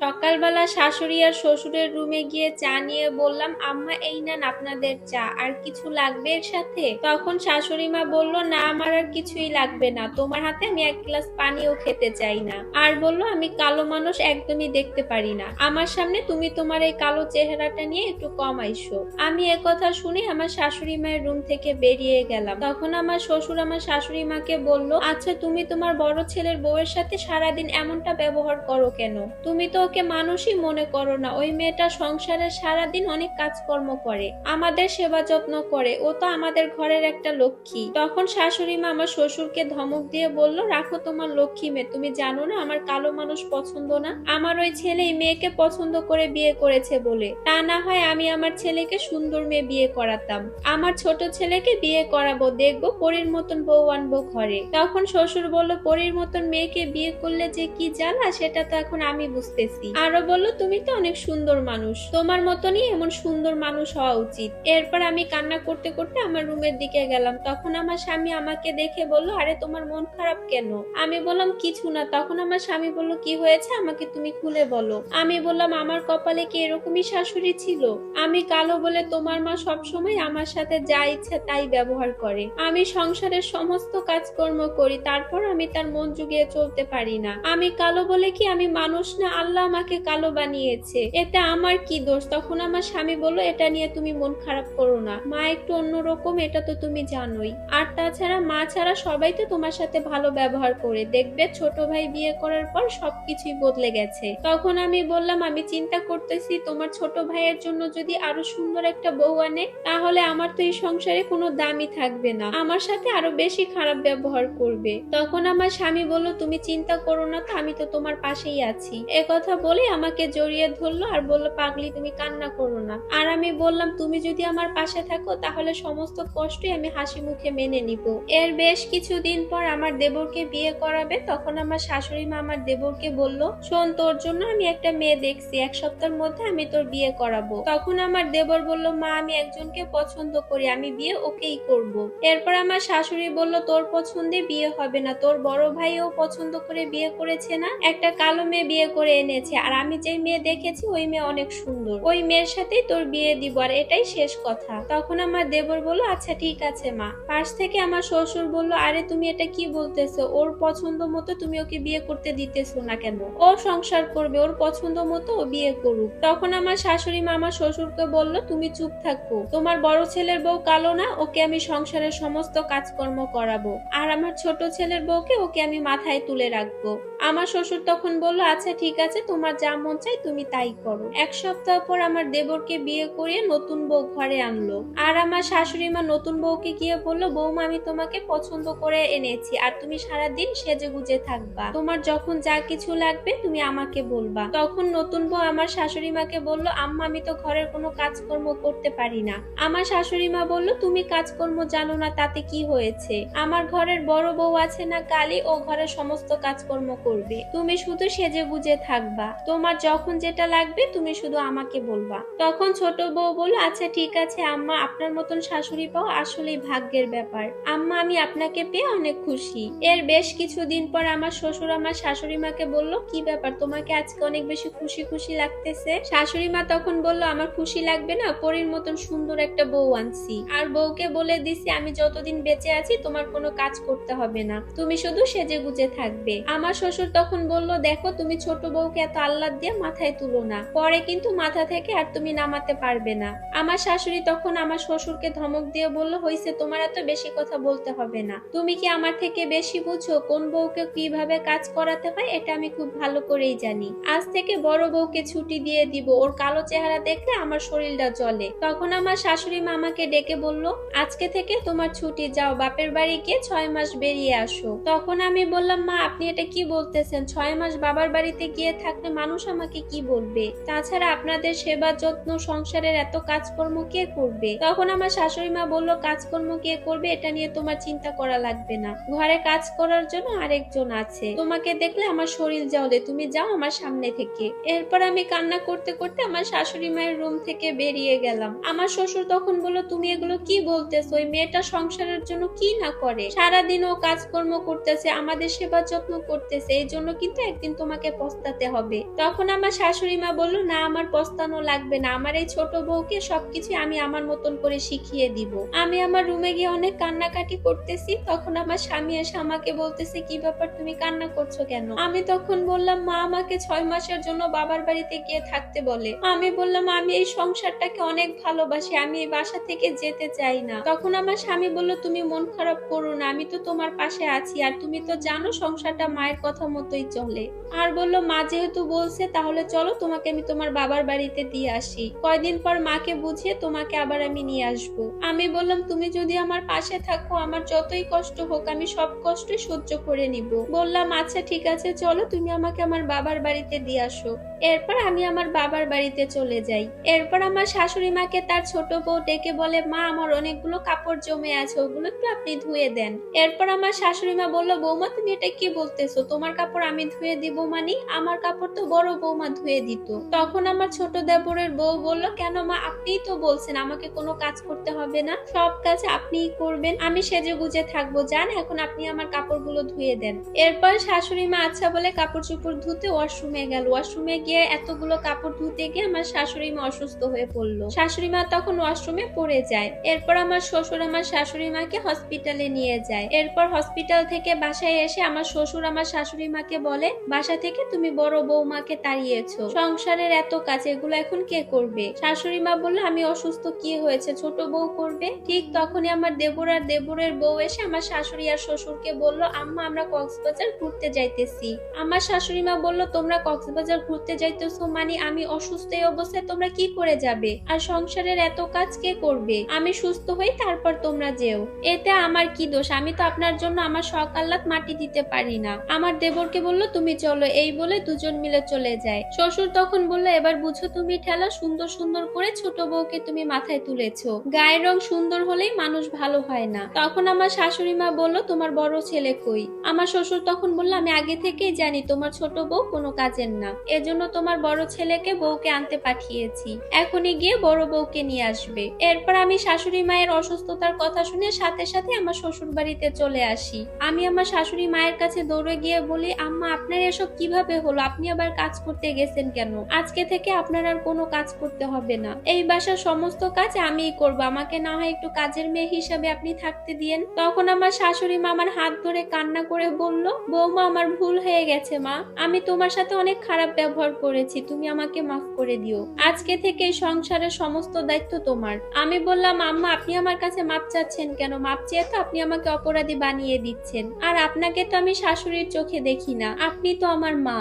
সকালবেলা শাশুড়ি আর শ্বশুরের রুমে গিয়ে চা নিয়ে বললাম, আম্মা, এই নেন আপনাদের চা, আর কিছু লাগবে এর সাথে? তখন শাশুড়ি মা বলল, না, আমার আর কিছুই লাগবে না, তোমার হাতে আমি এক গ্লাস পানিও খেতে চাই না। আর বলল, আমি কালো মানুষ, একদমই দেখতে পারি না। আমার সামনে তুমি তোমার এই কালো চেহারাটা নিয়ে একটু কম আইসো। আমি কথা শুনে আমার শাশুড়ি মায়ের রুম থেকে বেরিয়ে গেলাম। তখন আমার শ্বশুর আমার শাশুড়ি মাকে বলল আচ্ছা তুমি তোমার বড় ছেলের বউয়ের সাথে সারাদিন এমনটা ব্যবহার করো কেন? তুমি তো ওকে মানুষই মনে করো না। ওই মেয়েটা সংসারে সারাদিন অনেক কাজকর্ম করে, আমাদের সেবা যত্ন করে। ও তো আমাদের ঘরের একটা লক্ষ্মী। তখন শাশুড়ি মা আমার শ্বশুরকে ধমক দিয়ে বলল, রাখো তোমার লক্ষ্মী মেয়ে। তুমি জানো না আমার কালো মানুষ পছন্দ না? আমার ওই ছেলে এই মেয়েকে পছন্দ করে বিয়ে করেছে বলে। তা না হয় আমি আমার ছেলেকে সুন্দর মেয়ে বিয়ে করাতাম। আমার ছোট ছেলেকে বিয়ে করাবো। দেখব পরীর মতন বউ আনব ঘরে। তখন শ্বশুর বলল, পরীর মতন মেয়েকে বিয়ে করলে যে কি জ্বালা, সেটা তো এখন আমি বুঝতেছি। আরও বলল তুমি তো অনেক সুন্দর মানুষ। তোমার মতনই এমন সুন্দর মানুষ হওয়া উচিত। এরপর আমি কান্না করতে করতে আমার রুমের দিকে গেলাম। তখন আমার স্বামী আমাকে দেখে বলল, আরে, তোমার মন খারাপ কেন? আমি বললাম, কিছু না। তখন আমার স্বামী বলল, কি হয়েছে? আমাকে তুমি খুলে বলো। আমি বললাম, আমার কপালে কি এরকমই শাশুড়ি ছিল? আমি কালো বলে, তোমার মা সবসময় আমার সাথে যা ইচ্ছা তাই ব্যবহার করে। আমি সংসারের সমস্ত কাজকর্ম করি, তারপর আমি তার মন জুগিয়ে চলতে পারি না। আমি কালো বলে কি আমি মানুষ না? আল্লাহ আমাকে কালো বানিয়েছে। এতে আমার কি দোষ? তখন আমার স্বামী বলল, এটা নিয়ে তুমি মন খারাপ করো না। মা একটু অন্যরকম এটা তো তুমি জানোই। আর তাছাড়া মা ছাড়া সবাই তো তোমার সাথে ভালো ব্যবহার করে। দেখবে ছোট ভাই বিয়ে করার পর সবকিছুই বদলে গেছে। তখন আমি বললাম, আমি চিন্তা করতেছি, তোমার ছোট ভাইয়ের জন্য যদি আরও সুন্দর একটা বউ আনে, তাহলে আমার তো এই সংসারে কোনো দামই থাকবে না। আমার সাথে আরও বেশি খারাপ ব্যবহার করবে। তখন আমার স্বামী বলল, তুমি চিন্তা করো না তো, আমি তো তোমার পাশেই আছি। এ কথা বলে আমাকে জড়িয়ে ধরলো আর বলল, পাগলি, তুমি কান্না করো না। আর আমি বললাম, তুমি যদি আমার পাশে থাকো, তাহলে সমস্ত কষ্টই আমি হাসি মুখে মেনে নিব। এর বেশ কিছুদিন পর আমার দেবরকে বিয়ে করাবে, তখন আমার শাশুড়ি মা আমার দেবরকে বলল, শোন, তোর জন্য আমি একটা মেয়ে দেখছি, এক সপ্তাহের মধ্যে আমি তোর বিয়ে করাবো। তখন আমার দেবর বলল, মা, আমি একজনকে পছন্দ করি, আমি বিয়ে ওকেই করব। এরপর আমার শাশুড়ি বলল, তোর পছন্দে বিয়ে হবে না, তোর বড় ভাইও পছন্দ করে বিয়ে করেছে না? একটা কালো মেয়ে বিয়ে করে এনেছে। আর আমি যে মেয়ে দেখেছি, ওই মেয়ে অনেক সুন্দর। ওই মেয়ের সাথেই তোর বিয়ে দিব, আর এটাই শেষ কথা। তখন আমার দেবর বলল আচ্ছা ঠিক আছে, মা। পাশ থেকে আমার শ্বশুর বলল, আরে, তুমি এটা কি বলতেছো? ওর পছন্দ মতো তুমি ওকে বিয়ে করতে দিতেছো না কেন? ও সংসার করবে, ওর পছন্দ মতো ও বিয়ে করুক। তখন আমার শাশুড়ি মা আমার শ্বশুরকে বলল, তুমি চুপ থাকো। তোমার বড় ছেলের বউ কালো না, ওকে আমি সংসারের সমস্ত কাজকর্ম করাবো। আর আমার ছোট ছেলের বউকে ওকে আমি মাথায় তুলে রাখব। আমার শ্বশুর তখন বলল আচ্ছা ঠিক আছে, তোমার যা মন চাই তুমি তাই করো। এক সপ্তাহ পর আমার দেবরকে বিয়ে করিয়ে নতুন বউ ঘরে আনলো। আর আমার শাশুড়ি মা নতুন বউকে গিয়ে বলল, বৌমা, আমি তোমাকে পছন্দ করে এনেছি আর তুমি সারাদিন সেজে গুজে থাকবা। তোমার যখন যা কিছু লাগবে তুমি আমাকে বলবা। তখন নতুন বউ আমার শাশুড়ি মাকে বলল, আম্মা, আমি তো ঘরের কোনো কাজকর্ম করতে পারি না। আমার শাশুড়ি মা বলল, তুমি কাজকর্ম জানো না, তাতে কি হয়েছে? আমার ঘরের বড় বউ আছে না কালি, ও ঘরের সমস্ত কাজকর্ম করবে। তুমি শুধু সেজে গুজে থাকবা। তোমার যখন যেটা লাগবে তুমি শুধু আমাকে বলবা। তখন ছোট বউ বলল আচ্ছা ঠিক আছে, আম্মা, আপনার মতন শাশুড়ি পাওয়া আসলেই ভাগ্যের ব্যাপার। আম্মা, আমি আপনাকে পেয়ে অনেক খুশি। এর বেশ কিছুদিন পর আমার শ্বশুর আমার শাশুড়ি মাকে বলল, কি ব্যাপার, তোমাকে আজকে অনেক বেশি খুশি খুশি লাগতেছে? শাশুড়ি মা তখন বলল, আমার খুশি লাগবে না, পরীর মতন সুন্দর একটা বউ আনছি। আর বউকে বলে দিছি, আমি যতদিন বেঁচে আছি, তোমার কোনো কাজ করতে হবে না। তুমি শুধু সেজে গুজে থাকবে। আমার শ্বশুর তখন বলল, দেখো, তুমি ছোট বউকে এত আল্লাদ দিয়ে মাথায় তুলো না। পরে কিন্তু মাথা থেকে আর তুমি নামাতে পারবে না। আমার শাশুড়ি তখন আমার শ্বশুরকে ধমক দিয়ে বলল, হইছে, তোমার এত বেশি কথা বলতে হবে না। তুমি কি আমার থেকে বেশি বুঝো কোন বউকে কীভাবে কাজ করাতে হয়? এটা আমি খুব ভালো করেই জানি। আজ থেকে বড় বউকে ছুটি দিয়ে দিব। ওর কালো চেহারা দেখলে আমার শরীরটা জ্বলে। তখন আমার শাশুড়ি মা আমাকে ডেকে বলল, আজকে থেকে তোমার ছুটি যাও। বাপের বাড়ি গিয়ে ছয় মাস বেরিয়ে আসো। তখন আমি বললাম, মা, আপনি এটা কি বলতেছেন ছয় মাস বাবার বাড়িতে গিয়ে থাকলে মানুষ আমাকে কি বলবে? তাছাড়া আপনাদের সেবা, যত্ন, সংসারের এত কাজকর্ম কে করবে? তখন আমার শাশুড়ি মা বলল, কাজকর্ম কে করবে? এটা নিয়ে তোমার চিন্তা করা লাগবে না। ঘরে কাজ করার জন্য আরেকজন আছে। তোমাকে দেখলে আমার শরীর জ্বলে। তুমি যাও আমার সামনে থেকে। এরপর আমি কান্না করতে করতে আমার শাশুড়ি মায়ের রুম থেকে বেরিয়ে গেলাম। আমার শ্বশুর তখন বলল, তুমি এগুলো কি বলতেছো? ওই মেয়েটা সংসারের জন্য কি না করে? সারাদিন ও কাজকর্ম করতেছে, আমাদের সেবা, যত্ন করতেছে। এই জন্য কিন্তু একদিন তোমাকে পস্তাতে হবে। তখন আমার শাশুড়ি মা বলল, না, আমার পস্তানো লাগবে না। আমার এই ছোট বউকে সবকিছু আমি আমার মতন করে শিখিয়ে দিব। আমি আমার রুমে গিয়ে অনেক কান্নাকাটি করতেছি। তখন আমার স্বামী এসে আমাকে বলতেছে, কি ব্যাপার, তুমি কান্না করছ কেন? আমি তখন বললাম, মা আমাকে ছয় মাসের জন্য বাবার বাড়িতে গিয়ে থাকতে বলে। আমি বললাম, আমি এই সংসারটাকে অনেক ভালোবাসি। আমি এই বাসা থেকে যেতে চাই না। তখন আমার স্বামী বলল, তুমি মন খারাপ করো না। আমি তো তোমার পাশে আছি। আর তুমি তো জানো, সংসারটা মায়ের কথা মতোই চলে। আর বলল, মা যেহেতু বলছে, তাহলে চলো তোমাকে আমি তোমার বাবার বাড়িতে দিয়ে আসি। কয়দিন পর মাকে বুঝিয়ে তোমাকে আবার আমি নিয়ে আসব। আমি বললাম, তুমি যদি আমার পাশে থাকো, আমার যতই কষ্ট হোক, আমি সব কষ্টই সহ্য করে নিব। বললাম আচ্ছা ঠিক আছে, চলো, তুমি আমাকে আমার বাবার বাড়িতে দিয়ে আসো। এরপর আমি আমার বাবার বাড়িতে চলে যাই। এরপর আমার শাশুড়ি মাকে তার ছোট বউ ডেকে বলে, মা, আমার অনেকগুলো কাপড় জমে আছে, ওগুলো একটু আপনি ধুয়ে দেন। এরপর আমার শাশুড়ি মা বলল, বৌমা, তুমি এটা কি বলতেছো? তোমার কাপড় আমি ধুয়ে দিব মানে? আমার কাপড় তো বড় বৌমা ধুয়ে দিত। তখন আমার ছোট দেবরের বউ বলল, কেন মা, আপনিই তো বলছেন, আমাকে কোনো কাজ করতে হবে না। সব কাজ আপনিই করবেন। আমি সেজে গুজে থাকব, যান, এখন আপনি আমার কাপড়গুলো ধুয়ে দেন। এরপর শাশুড়ি মা আচ্ছা বলে কাপড় চোপড় ধুতে ওয়াশরুমে গেল। ওয়াশরুমে গিয়ে এতগুলো কাপড় ধুতে গিয়ে আমার শাশুড়ি মা অসুস্থ হয়ে পড়ল। শাশুড়ি মা তখন ওয়াশরুমে পড়ে যায়। এরপর আমার শ্বশুর আমার শাশুড়ি মাকে হসপিটালে নিয়ে যায়। এরপর হসপিটাল থেকে বাসায় এসে আমার শ্বশুর আমার শাশুড়ি মাকে বলে, বাসা থেকে তুমি বড় বৌমাকে তাড়িয়েছো। সংসারের এত কাজ, এগুলো এখন কে করবে? শাশুড়ি মা বলল, আমি অসুস্থ, কি হয়েছে? ছোট বউ করবে? ঠিক তখনই আমার দেবর আর দেবরের বউ এসে আমার শাশুড়ি আর শ্বশুরকে বলল, আম্মা, আমরা কক্সবাজার ঘুরতে যাইতেছি। আমার শাশুড়ি মা বলল, তোমরা কক্সবাজার ঘুরতে যাইতেছো মানে আমি অসুস্থ এই অবস্থায়, তোমরা কি করে যাবে? আর সংসারের এত কাজ কে করবে? আমি সুস্থ হই, তারপর তোমরা যেও। এতে আমার কি দোষ? আমি তো আপনার জন্য আমার সকাল্লাত মাটি দিতে পারি না। আমার দেবরকে বলল, তুমি চলো, এই বলে দুজন মিলে চলে যায়। শ্বশুর তখন বলল, এবার বুঝো তুমি ঠেলা, সুন্দর সুন্দর করে ছোট বউকে তুমি মাথায় তুলেছো। গায়ের রং সুন্দর হলেই মানুষ ভালো হয় না। তখন আমার শাশুড়ি মা বলল, তোমার বড় ছেলে কই? আমার শ্বশুর তখন বলল, আমি আগে থেকেই জানি তোমার ছোট বউ কোনো কাজের না। এজন্য তোমার বড় ছেলেকে বউকে আনতে পাঠিয়েছি। এখনই গিয়ে বড় বউকে নিয়ে আসবে। এরপর আমি শাশুড়ি মায়ের অসুস্থতার কথা শুনে সাথে সাথে আমার শ্বশুর বাড়িতে চলে আসি। আমি আমার শাশুড়ি মায়ের কাছে দৌড়ে গিয়ে বলি, আম্মা, আপনার এসব কীভাবে হলো? আপনি আবার কাজ করতে গেছেন কেন? আজকে থেকে আপনার আর কোনো কাজ করতে হবে না। এই বাসার সমস্ত কাজ আমিই করব। আমাকে না হয় একটু কাজের মেয়ে হিসাবে আপনি থাকতে দিয়েন। তখন আমার শাশুড়ি মা আমার হাত ধরে কান্না করে বলল, বৌমা, আমার ভুল হয়ে গেছে, মা। আমি তোমার সাথে অনেক খারাপ ব্যবহার করেছি। তুমি আমাকে মাফ করে দিও। আজকে থেকে সংসারের সমস্ত দায়িত্ব তোমার। আমি বললাম, আম্মা, আপনি আমার কাছে মাপ চাচ্ছেন কেন? মাপ চেয়ে তো আপনি আমাকে অপরাধী বানিয়ে দিচ্ছেন। আর আপনাকে তো আমি শাশুড়ির চোখে দেখি না। আপনি তো আমার মা।